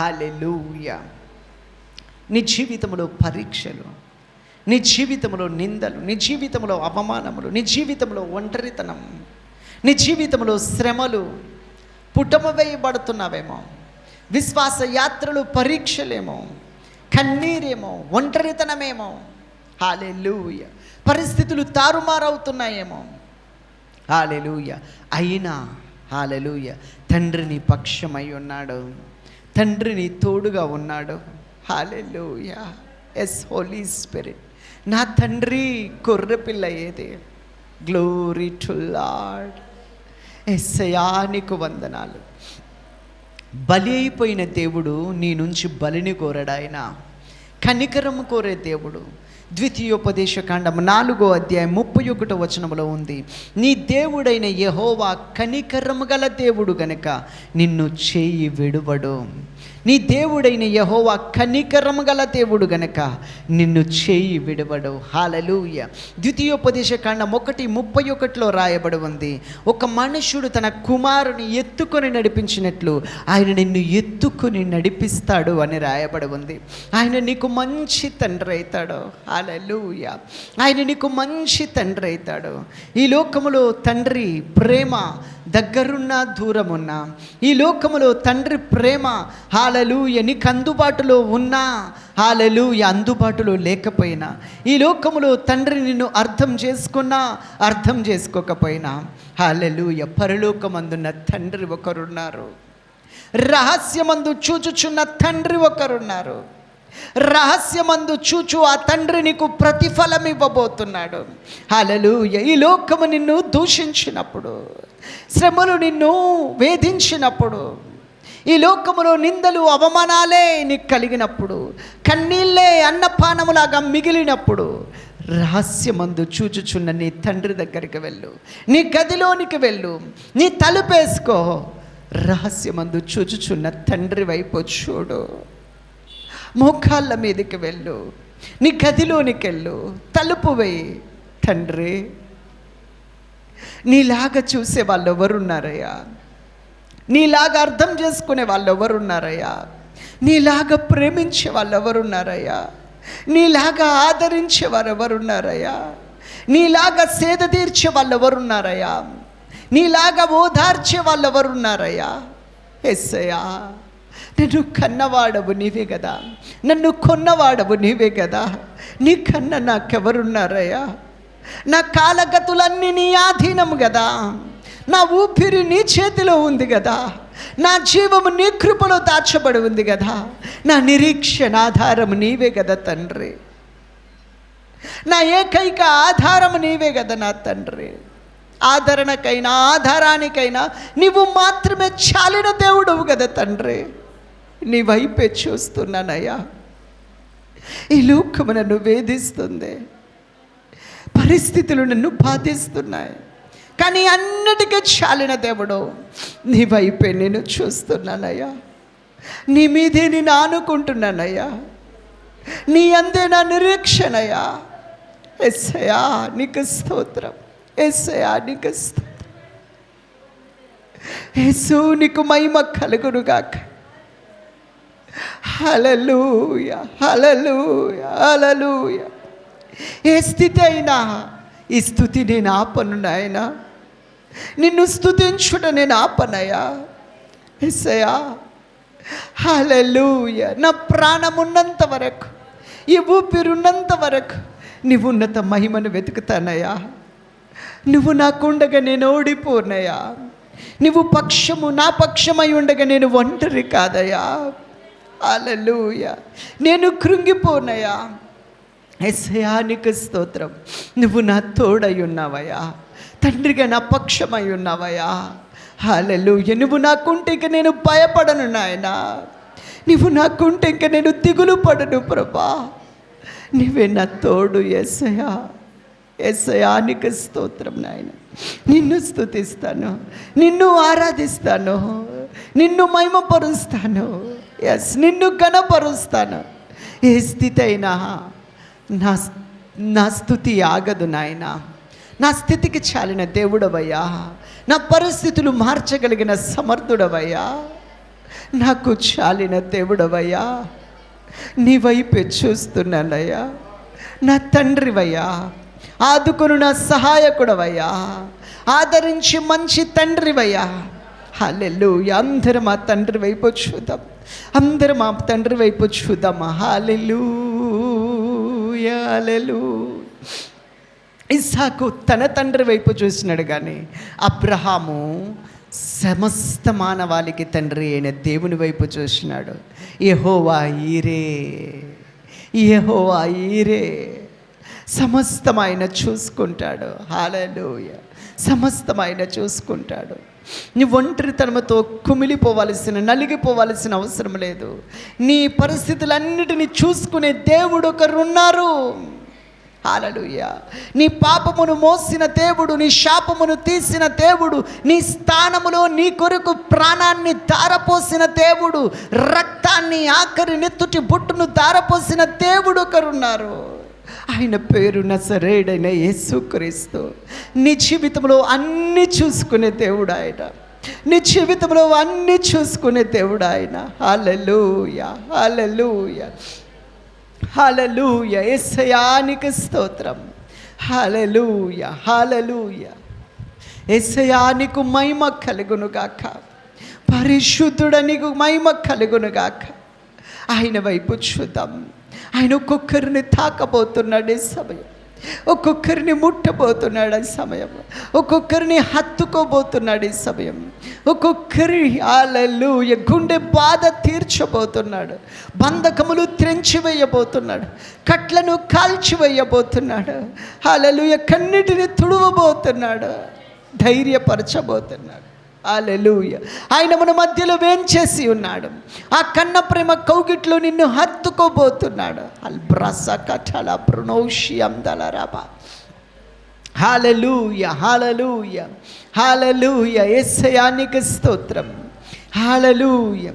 Hallelujah నీ జీవితంలో పరీక్షలు నీ జీవితంలో నిందలు నీ జీవితంలో అవమానములు నీ జీవితంలో ఒంటరితనం నీ జీవితంలో శ్రమలు పుటమ వేయబడుతున్నావేమో విశ్వాస యాత్రలు పరీక్షలేమో కన్నీరేమో ఒంటరితనమేమో. హాలెలూయ పరిస్థితులు తారుమారవుతున్నాయేమో. హాలెలూయ అయినా హాలెలూయ తండ్రిని పక్షమై ఉన్నాడు. తండ్రిని తోడుగా ఉన్నాడు. హాలెలూయ ఎస్ హోలీ స్పిరిట్ నా తండ్రి కొర్రెపిల్ల ఏది? గ్లోరీ టు లాడ్ ఎస్ నీకు వందనాలు. బలి అయిపోయిన దేవుడు నీ నుంచి బలిని కోరడాయన కనికరము కోరే దేవుడు. ద్వితీయోపదేశ కాండం నాలుగో అధ్యాయం ముప్పై ఒకటో వచనంలో ఉంది. నీ దేవుడైన యహోవా కనికరము గల దేవుడు గనుక నిన్ను చేయి విడువడు. నీ దేవుడైన యహోవా కనికరము గల దేవుడు గనక నిన్ను చేయి విడవడు. హాలలూయ ద్వితీయోపదేశ కాండం ఒకటి ముప్పై ఒకటిలో రాయబడి ఉంది. ఒక మనుషుడు తన కుమారుని ఎత్తుకొని నడిపించినట్లు ఆయన నిన్ను ఎత్తుకొని నడిపిస్తాడు అని రాయబడి ఉంది. ఆయన నీకు మంచి తండ్రి అవుతాడు. హాలలూయ ఆయన నీకు మంచి తండ్రి అవుతాడు. ఈ లోకములో తండ్రి ప్రేమ దగ్గరున్నా దూరమున్నా. ఈ లోకములో తండ్రి ప్రేమ హాలలుయ నీకు అందుబాటులో ఉన్నా హాలలుయ అందుబాటులో లేకపోయినా. ఈ లోకములో తండ్రి నిన్ను అర్థం చేసుకున్నా అర్థం చేసుకోకపోయినా. హాలలుయ పరలోకమందున్న తండ్రి ఒకరున్నారు. రహస్యమందు చూచుచున్న తండ్రి ఒకరున్నారు. రహస్యమందు చూచు ఆ తండ్రి నీకు ప్రతిఫలం ఇవ్వబోతున్నాడు హలలు ఈ లోకము నిన్ను దూషించినప్పుడు. శ్రమలు నిన్ను వేధించినప్పుడు ఈ లోకములో నిందలు అవమానాలే నీకు కలిగినప్పుడు కన్నీళ్ళే అన్నపానములాగా మిగిలినప్పుడు రహస్యమందు చూచుచున్న నీ తండ్రి దగ్గరికి వెళ్ళు. నీ గదిలోనికి వెళ్ళు. నీ తలుపేసుకో. రహస్యమందు చూచుచున్న తండ్రి వైపు చూడు. మోకాళ్ళ మీదకి వెళ్ళు. నీ గదిలోనికి వెళ్ళు. తలుపు వేయి. తండ్రి నీలాగా చూసే వాళ్ళు ఎవరున్నారయ్యా నీలాగా అర్థం చేసుకునే వాళ్ళు ఎవరున్నారయ్యా నీలాగా ప్రేమించే వాళ్ళు ఎవరున్నారయ్యా నీలాగా ఆదరించే వారు ఎవరున్నారయ్యా నీలాగా సేద తీర్చే వాళ్ళు ఎవరున్నారయ్యా నీలాగా ఓదార్చే వాళ్ళు ఎవరున్నారయ్యా ఎస్సయ్యా నన్ను కన్నవాడవు నీవే కదా నన్ను కొన్నవాడవు నీవే కదా నీ కన్న నాకెవరున్నారయ్యా? నా కాలగతులన్నీ నీ ఆధీనం కదా నా ఊపిరి నీ చేతిలో ఉంది కదా నా జీవము నీ కృపలో దాచబడి ఉంది కదా నా నిరీక్షణ ఆధారము నీవే కదా తండ్రి. నా ఏకైక ఆధారము నీవే కదా నా తండ్రి. ఆదరణకైనా ఆధారానికైనా నీవు మాత్రమే చాలిన దేవుడవు కదా తండ్రి. నీ వైపే చూస్తున్నానయ్యా. ఈ లోకము నన్ను వేధిస్తుంది పరిస్థితులు నన్ను బాధిస్తున్నాయి. కానీ అన్నిటికీ చాలిన దేవుడు నీ వైపే నేను చూస్తున్నానయ్యా. నీ మీదే నేను ఆనుకుంటున్నానయ్యా. నీ అందే నా నిరీక్షణయ్యా. ఎస్సయా నీకు స్తోత్రం. ఎస్సయా నీకు స్తోత్రం. యేసు నీకు మహిమ కలుగునుగాక. హలలుయ హలలుయ హలలుయ ఏ స్థితి అయినా ఈ స్థుతి నేను ఆపను నాయన. నిన్ను స్థుతించుట నేను ఆపనయా ఎస్సయా హలూయ నా ప్రాణమున్నంత వరకు ఈ ఊపిరున్నంత వరకు నీవు ఉన్నత మహిమను వెతుకుతానయ్యా. నువ్వు నాకుండగా నేను ఓడిపోనయ్యా. నువ్వు పక్షము నా పక్షమై ఉండగా నేను ఒంటరి కాదయ్యా. అలలుయ నేను కృంగిపోనయ్యా. ఎస్యానికి స్తోత్రం. నువ్వు నా తోడై ఉన్నావయ్యా తండ్రిగా నా పక్షమై ఉన్నావయ్యా హాలెలూయ నువ్వు నాకుంటే ఇంక నేను భయపడను నాయనా. నువ్వు నాకుంటే ఇంక నేను దిగులు పడను ప్రభా. నువ్వే నా తోడు ఎస్సయా ఎస్సయానికి స్తోత్రం నాయన. నిన్ను స్తుతిస్తాను. నిన్ను ఆరాధిస్తాను. నిన్ను మహిమపరుస్తాను. ఎస్ నిన్ను గణపరుస్తాను ఏ స్థితి అయినా నా నా స్థుతి ఆగదు నాయన. నా స్థితికి చాలిన దేవుడవయ్యా. నా పరిస్థితులు మార్చగలిగిన సమర్థుడవయ్యా. నాకు చాలిన దేవుడవయ్యా. నీ వైపే చూస్తున్నానయ్యా. నా తండ్రివయ్యా. ఆదుకును నా సహాయకుడవయ్యా. ఆదరించి మంచి తండ్రివయ్యా. హాలెల్లు అందరం మా తండ్రి వైపు చూద్దాం. అందరం మా తండ్రి వైపు చూద్దాం హాలెలు ఇస్సాకు తన తండ్రి వైపు చూసినాడు కానీ అబ్రహాము సమస్త మానవాళికి తండ్రి అయిన దేవుని వైపు చూసినాడు. యహోవా ఈరే యహోవా ఈరే. సమస్తం ఆయన చూసుకుంటాడు. హాలలోయ సమస్తం ఆయన చూసుకుంటాడు. నీ ఒంటరితనముతో కుమిలిపోవలసిన నలిగిపోవలసిన అవసరం లేదు. నీ పరిస్థితులన్నిటినీ చూసుకునే దేవుడు ఒకరున్నారు. హాలలుయ నీ పాపమును మోసిన దేవుడు నీ శాపమును తీసిన దేవుడు నీ స్థానములో నీ కొరకు ప్రాణాన్ని దారపోసిన దేవుడు రక్తాన్ని ఆఖరి నెత్తుటి బొట్టును దారపోసిన దేవుడు ఒకరున్నారు. ఆయన పేరు నసరేడైన యేసుక్రీస్తు. నీ జీవితంలో అన్నీ చూసుకునే దేవుడు ఆయన. నీ జీవితంలో అన్నీ చూసుకునే దేవుడు ఆయన. హాలూయ హాలూయ హాలూయ ఎస్సయానికి స్తోత్రం. హాలూయ హాలూయ ఎస్సయానికి మహిమ కలుగునుగాక పరిశుద్ధుడనికు మహిమ కలుగునుగాక ఆయన వైపు చూద్దాం. ఆయన ఒక్కొక్కరిని తాకబోతున్నాడు ఈ సమయం. ఒక్కొక్కరిని ముట్టబోతున్నాడు ఈ సమయం. ఒక్కొక్కరిని హత్తుకోబోతున్నాడు ఈ సమయం. ఒక్కొక్కరి ఆలలు గుండె బాధ తీర్చబోతున్నాడు. బంధకములు త్రెంచివేయబోతున్నాడు. కట్లను కాల్చివేయబోతున్నాడు. ఆలలు కన్నిటిని తుడవబోతున్నాడు. ధైర్యపరచబోతున్నాడు. అలెలుయ ఆయన మన మధ్యలో వేంచేసి ఉన్నాడు. ఆ కన్న ప్రేమ కౌగిట్లో నిన్ను హత్తుకోబోతున్నాడు. అల్బ్రస కఠల అందల అందలరాబా హాలలూయ హాలలూయ హాలలూయ ఎస్సయానికి స్తోత్రం. హాలలూయ